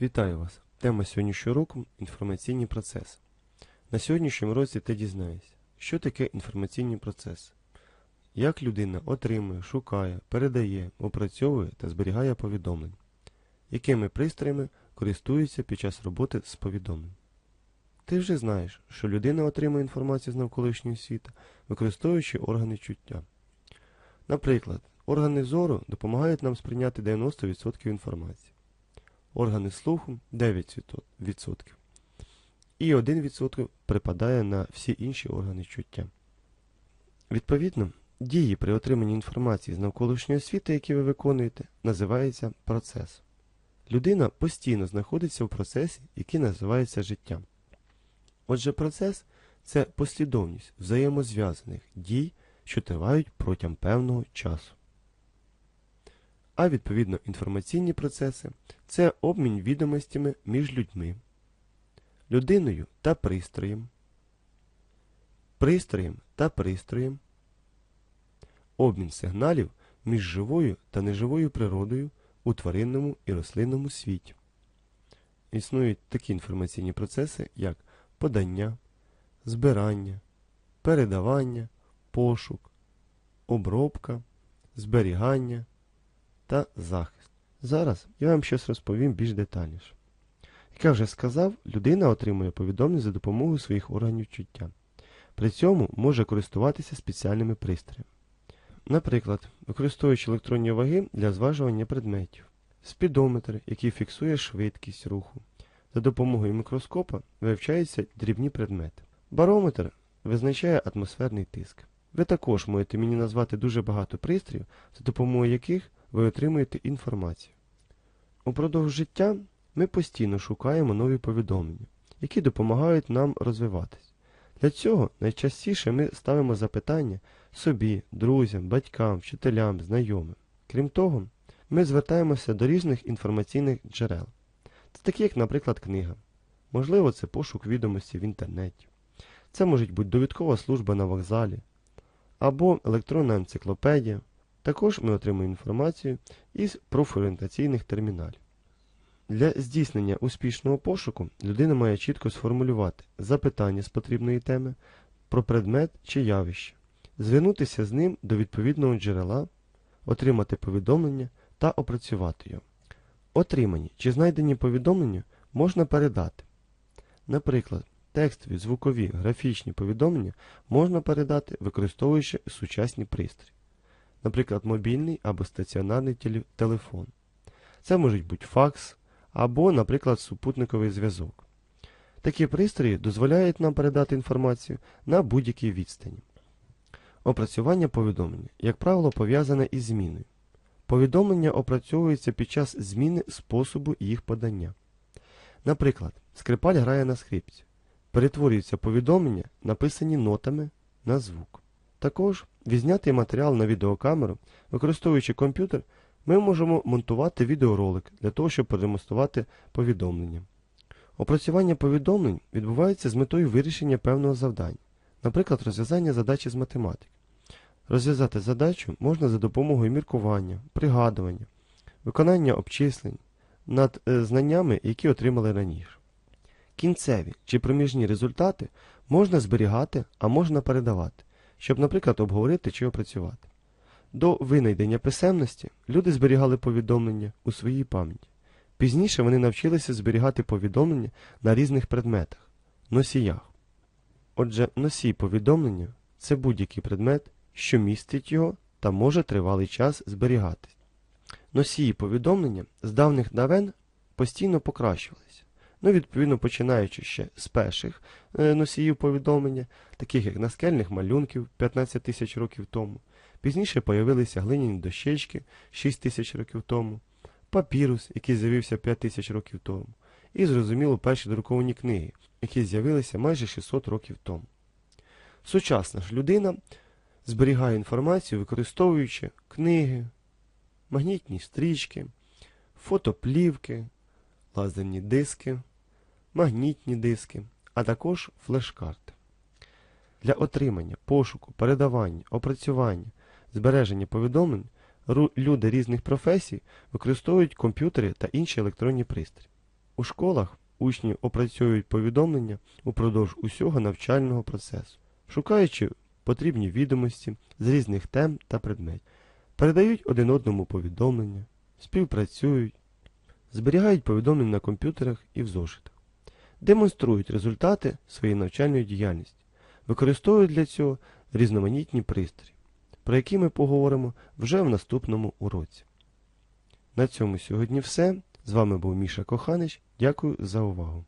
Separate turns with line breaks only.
Вітаю вас! Тема сьогоднішнього року інформаційні процеси. На сьогоднішньому році ти дізнаєшся, що таке інформаційні процеси, як людина отримує, шукає, передає, опрацьовує та зберігає повідомлення, якими пристроями користується під час роботи з повідомленням. Ти вже знаєш, що людина отримує інформацію з навколишнього світу, використовуючи органи чуття. Наприклад, органи зору допомагають нам сприйняти 90% інформації органи слуху 9%. І 1% припадає на всі інші органи чуття. Відповідно, дії при отриманні інформації з навколишнього світу, які ви виконуєте, називаються процес. Людина постійно знаходиться в процесі, який називається життям. Отже, процес це послідовність взаємозв'язаних дій, що тривають протягом певного часу. А відповідно інформаційні процеси це обмін відомостями між людьми, людиною та пристроєм, пристроєм та пристроєм, обмін сигналів між живою та неживою природою у тваринному і рослинному світі. Існують такі інформаційні процеси, як подання, збирання, передавання, пошук, обробка, зберігання та захист. Зараз я вам щось розповім більш детальніше. Як я вже сказав, людина отримує повідомлення за допомогою своїх органів чуття. При цьому може користуватися спеціальними пристроями. Наприклад, використовуючи електронні ваги для зважування предметів, спідометр, який фіксує швидкість руху. За допомогою мікроскопа вивчаються дрібні предмети. Барометр визначає атмосферний тиск. Ви також можете мені назвати дуже багато пристроїв, за допомогою яких ви отримуєте інформацію. Упродовж життя ми постійно шукаємо нові повідомлення, які допомагають нам розвиватись. Для цього найчастіше ми ставимо запитання собі, друзям, батькам, вчителям, знайомим. Крім того, ми звертаємося до різних інформаційних джерел. Це такі, як, наприклад, книга. Можливо, це пошук відомості в інтернеті. Це може бути довідкова служба на вокзалі або електронна енциклопедія. Також ми отримуємо інформацію із профорієнтаційних терміналів. Для здійснення успішного пошуку людина має чітко сформулювати запитання з потрібної теми про предмет чи явище, звернутися з ним до відповідного джерела, отримати повідомлення та опрацювати його. Отримані чи знайдені повідомлення можна передати. Наприклад, текстові, звукові, графічні повідомлення можна передати, використовуючи сучасні пристрої наприклад, мобільний або стаціонарний телефон. Це можуть бути факс або, наприклад, супутниковий зв'язок. Такі пристрої дозволяють нам передати інформацію на будь-якій відстані. Опрацювання повідомлення, як правило, пов'язане із зміною. Повідомлення опрацьовуються під час зміни способу їх подання. Наприклад, скрипаль грає на скрипці. Перетворюються повідомлення, написані нотами на звук. Також відзнятий матеріал на відеокамеру, використовуючи комп'ютер, ми можемо монтувати відеоролик для того, щоб продемонструвати повідомлення. Опрацювання повідомлень відбувається з метою вирішення певного завдання, наприклад, розв'язання задачі з математики. Розв'язати задачу можна за допомогою міркування, пригадування, виконання обчислень над е, знаннями, які отримали раніше. Кінцеві чи проміжні результати можна зберігати, а можна передавати щоб, наприклад, обговорити чи опрацювати. До винайдення писемності люди зберігали повідомлення у своїй пам'яті. Пізніше вони навчилися зберігати повідомлення на різних предметах, носіях. Отже, носій повідомлення це будь-який предмет, що містить його та може тривалий час зберігатись. Носії повідомлення з давних давен постійно покращувалися. Ну, відповідно, починаючи ще з перших е, носіїв повідомлення, таких як наскельних малюнків 15 тисяч років тому. Пізніше появилися глиняні дощечки 6 тисяч років тому, папірус, який з'явився 5 тисяч років тому, і, зрозуміло, перші друковані книги, які з'явилися майже 600 років тому. Сучасна ж людина зберігає інформацію, використовуючи книги, магнітні стрічки, фотоплівки лазерні диски, магнітні диски, а також флеш-карти. Для отримання, пошуку, передавання, опрацювання, збереження повідомлень люди різних професій використовують комп'ютери та інші електронні пристрої. У школах учні опрацьовують повідомлення упродовж усього навчального процесу, шукаючи потрібні відомості з різних тем та предметів, передають один одному повідомлення, співпрацюють, зберігають повідомлення на комп'ютерах і в зошитах, демонструють результати своєї навчальної діяльності, використовують для цього різноманітні пристрої, про які ми поговоримо вже в наступному уроці. На цьому сьогодні все. З вами був Міша Коханич. Дякую за увагу.